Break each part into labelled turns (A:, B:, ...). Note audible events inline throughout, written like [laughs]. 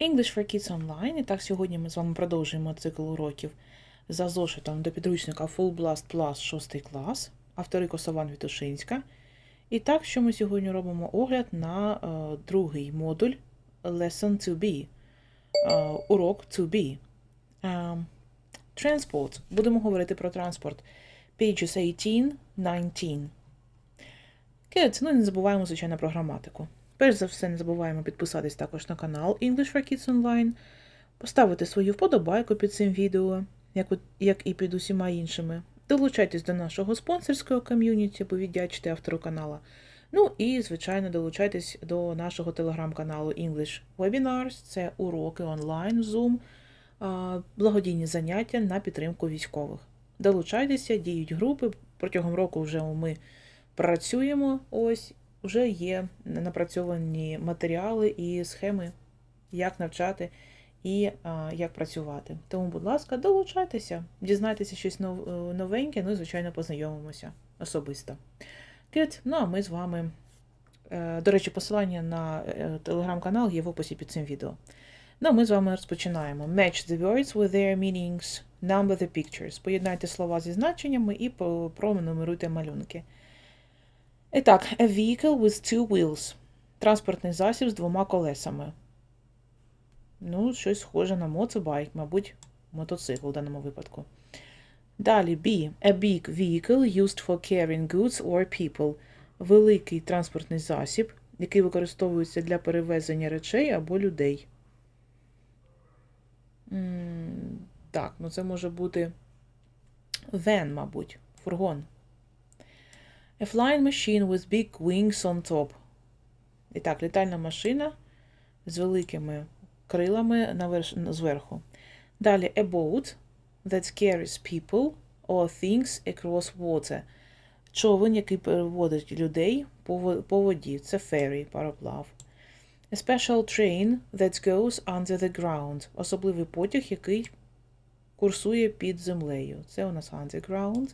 A: English for Kids Online. І так, сьогодні ми з вами продовжуємо цикл уроків за зошитом до підручника Full Blast Plus 6 клас, автори Косован Вітушинська. І так, що ми сьогодні робимо огляд на е, другий модуль Lesson 2B, е, урок 2B. Е, Transport. Будемо говорити про транспорт. Pages 18, 19. Kids, ну і не забуваємо, звичайно, про граматику. Перш за все, не забуваємо підписатись також на канал English for Kids Online, поставити свою вподобайку під цим відео, як, і під усіма іншими. Долучайтесь до нашого спонсорського ком'юніті, бо віддячте автору канала. Ну і, звичайно, долучайтесь до нашого телеграм-каналу English Webinars. Це уроки онлайн, Zoom, благодійні заняття на підтримку військових. Долучайтеся, діють групи. Протягом року вже ми працюємо. Ось вже є напрацьовані матеріали і схеми, як навчати і як працювати. Тому, будь ласка, долучайтеся, дізнайтеся щось е, новеньке, ну і, звичайно, познайомимося особисто. Good. Ну, а ми з вами. е, До речі, посилання на е, телеграм-канал є в описі під цим відео. Ну, а ми з вами розпочинаємо. Match the words with their meanings, number the pictures. Поєднайте слова зі значеннями і пронумеруйте малюнки. І так, a vehicle with two wheels. Транспортний засіб з двома колесами. Ну, щось схоже на motorbike, мабуть, мотоцикл в даному випадку. Далі B. A big vehicle used for carrying goods or people. Великий транспортний засіб, який використовується для перевезення речей або людей. Так, ну це може бути van, мабуть, фургон. A flying machine with big wings on top. І так, літальна машина з великими крилами зверху. Далі a boat that carries people or things across water. Човен, який переводить людей по воді. Це ferry, пароплав. A special train that goes under the ground. Особливий потяг, який курсує під землею. Це у нас underground.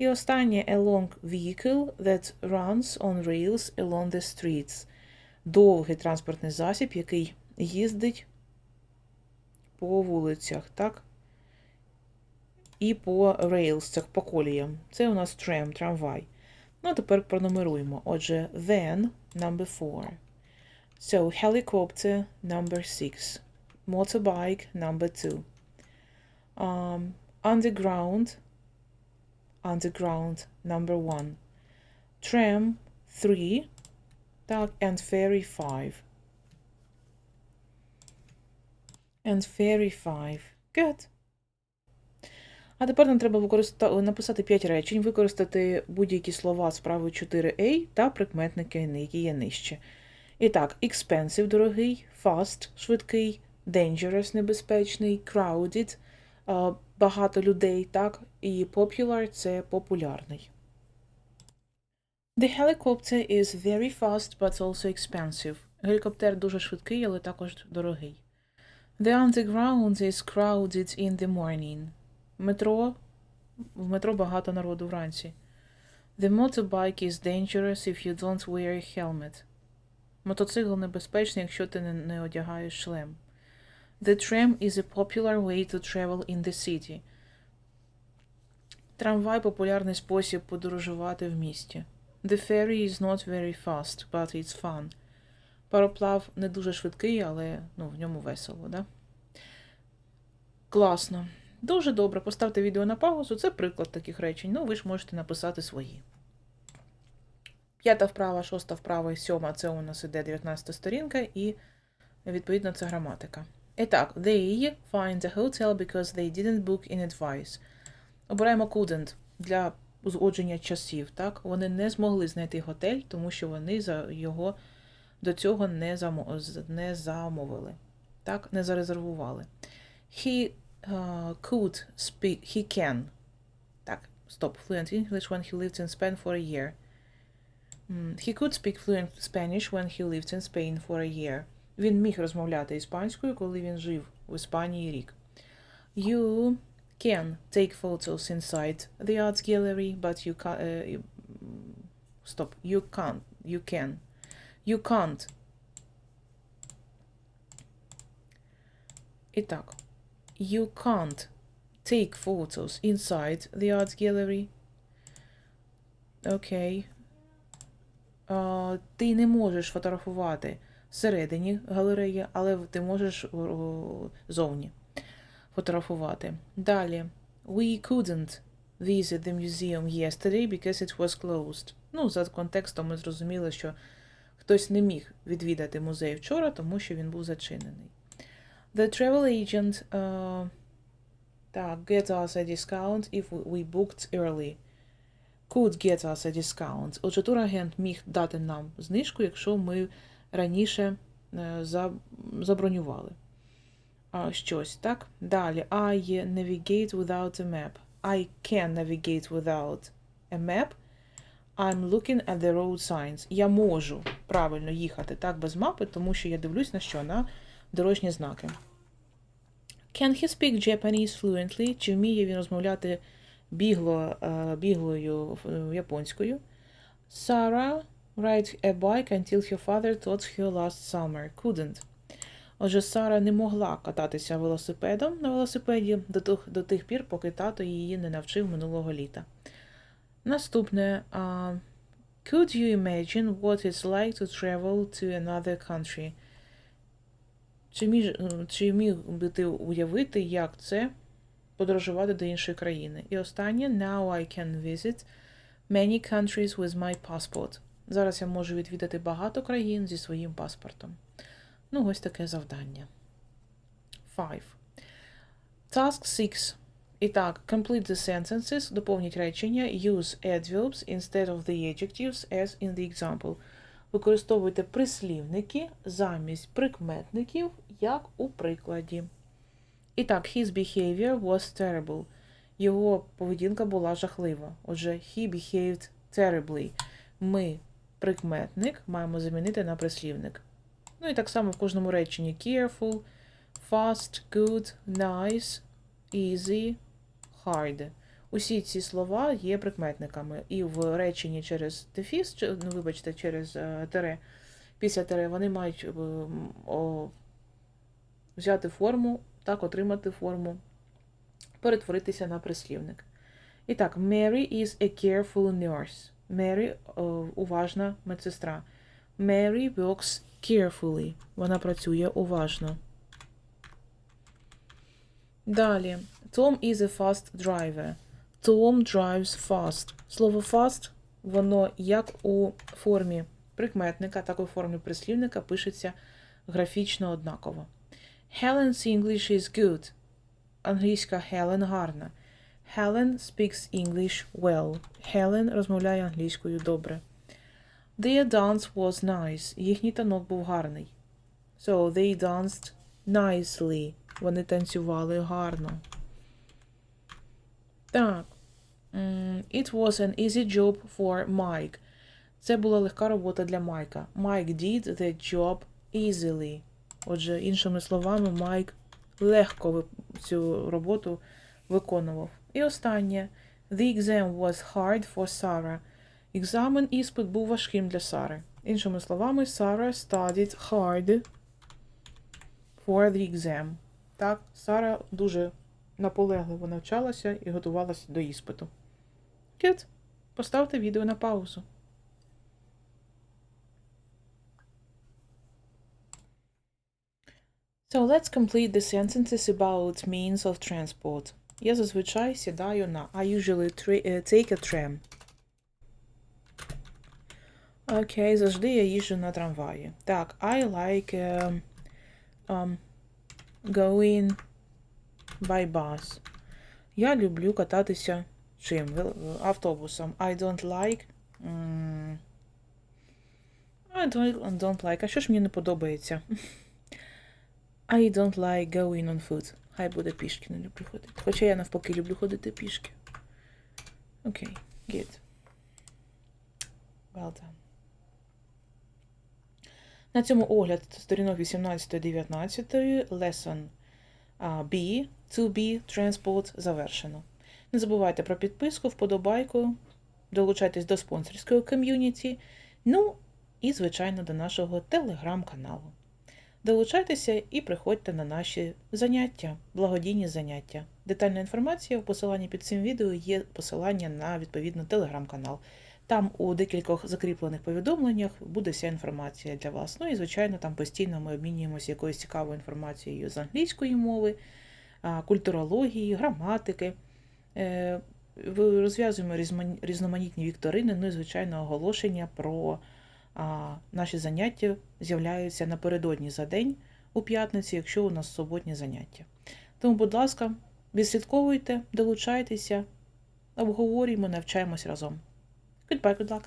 A: І останнє a long vehicle that runs on rails along the streets. Довгий транспортний засіб, який їздить по вулицях, так? І по це по коліям. Це у нас tram, трамвай. Ну, а тепер пронумеруємо. Отже, van number 4. So, helicopter number 6. Motorbike number 2. Um, underground underground number one. Tram 3. Так, and ferry 5. And ferry 5. Good. А тепер нам треба використа... написати 5 речень, використати будь-які слова з правою 4a та прикметники, які є нижче. І так, expensive – дорогий, fast – швидкий, dangerous – небезпечний, crowded – багато людей, так, і popular – це популярний. The helicopter is very fast, but also expensive. Гелікоптер дуже швидкий, але також дорогий. The underground is crowded in the morning. Метро. В метро багато народу вранці. The motorbike is dangerous if you don't wear a helmet. Мотоцикл небезпечний, якщо ти не, одягаєш шлем. The tram is a popular way to travel in the city. Трамвай популярний спосіб подорожувати в місті. The ferry is not very fast, but it's fun. Пароплав не дуже швидкий, але ну, в ньому весело, да? Класно. Дуже добре. Поставте відео на паузу. Це приклад таких речень. Ну, ви ж можете написати свої. П'ята вправа, шоста вправа і сьома це у нас іде 19 сторінка, і відповідно це граматика. І they find a hotel because they didn't book in advice. Обираємо couldn't для узгодження часів. Так? Вони не змогли знайти готель, тому що вони за його до цього не, не замовили. Так, не зарезервували. He uh, could speak, he can. Так, стоп. Fluent English when he lived in Spain for a year. He could speak fluent Spanish when he lived in Spain for a year. Він міг розмовляти іспанською, коли він жив в Іспанії рік. You can take photos inside the arts gallery, but you can't. Uh, you- stop. You can't. You can. You can't І так. You can't take photos inside the art gallery. Окей. А, ти не можеш фотографувати Всередині галереї, але ти можеш зовні фотографувати. Далі. We couldn't visit the museum yesterday because it was closed. Ну, за контекстом ми зрозуміли, що хтось не міг відвідати музей вчора, тому що він був зачинений. The travel agent uh, так, get us a discount if we booked early. Could get us a discount. Отже, турагент міг дати нам знижку, якщо ми раніше е, забронювали щось, так? Далі. I navigate without a map. I can navigate without a map. I'm looking at the road signs. Я можу правильно їхати так без мапи, тому що я дивлюсь на що? На дорожні знаки. Can he speak Japanese fluently? Чи вміє він розмовляти бігло, е, біглою е, японською? Sarah ride a bike until her father taught her last summer. Couldn't. Отже, Сара не могла кататися велосипедом на велосипеді до тих, до тих пір, поки тато її не навчив минулого літа. Наступне. а, could you imagine what it's like to travel to another country? Чи, між, чи міг би ти уявити, як це подорожувати до іншої країни? І останнє now I can visit many countries with my passport. Зараз я можу відвідати багато країн зі своїм паспортом. Ну, ось таке завдання. 5. Task 6. І так, complete the sentences, доповніть речення, use adverbs instead of the adjectives as in the example. Використовуйте прислівники замість прикметників, як у прикладі. І так, his behavior was terrible. Його поведінка була жахлива. Отже, he behaved terribly. Ми прикметник маємо замінити на прислівник. Ну і так само в кожному реченні careful, fast, good, nice, easy, hard. Усі ці слова є прикметниками. І в реченні через дефіс, ну, вибачте, через е, тире, після тире, вони мають е, о, взяти форму, так, отримати форму, перетворитися на прислівник. І так, Mary is a careful nurse. Mary е, уважна медсестра. Mary works carefully. Вона працює уважно. Далі. Tom is a fast driver. Tom drives fast. Слово fast, воно як у формі прикметника, так і у формі прислівника пишеться графічно однаково. Helen's English is good. Англійська Helen гарна. Helen speaks English well. Helen розмовляє англійською добре. Their dance was nice. Їхній танок був гарний. So they danced nicely. Вони танцювали гарно. Так. It was an easy job for Mike. Це була легка робота для Майка. Mike did the job easily. Отже, іншими словами, Майк легко цю роботу виконував. І останнє. The exam was hard for Sarah. Екзамен іспит був важким для Сари. Іншими словами, Sarah studied hard for the exam. Так, Сара дуже наполегливо навчалася і готувалася до іспиту. Good. Поставте відео на паузу. So let's complete the sentences about means of transport. Я зазвичай сідаю на I usually eh, take a tram. Окей, завжди я їжджу на трамваї. Так, I like um, um, going by bus. Я люблю кататися чим? Автобусом. I don't like. м, I don't, don't like. А що ж мені не подобається? [laughs] I don't like going on foot. Хай буде пішки, не люблю ходити. Хоча я навпаки люблю ходити пішки. Окей, good. Well done. На цьому огляд сторінок 18-19 lesson B, 2B, Transport завершено. Не забувайте про підписку, вподобайку, долучайтесь до спонсорської ком'юніті, ну і, звичайно, до нашого телеграм-каналу. Долучайтеся і приходьте на наші заняття, благодійні заняття. Детальна інформація в посиланні під цим відео є посилання на відповідно телеграм-канал. Там у декількох закріплених повідомленнях буде вся інформація для вас. Ну і, звичайно, там постійно ми обмінюємося якоюсь цікавою інформацією з англійської мови, культурології, граматики. Е, Розв'язуємо різноманітні вікторини, ну і, звичайно, оголошення про а, наші заняття з'являються напередодні за день у п'ятницю, якщо у нас суботні заняття. Тому, будь ласка, відслідковуйте, долучайтеся, обговорюємо, навчаємось разом. Goodbye, good luck!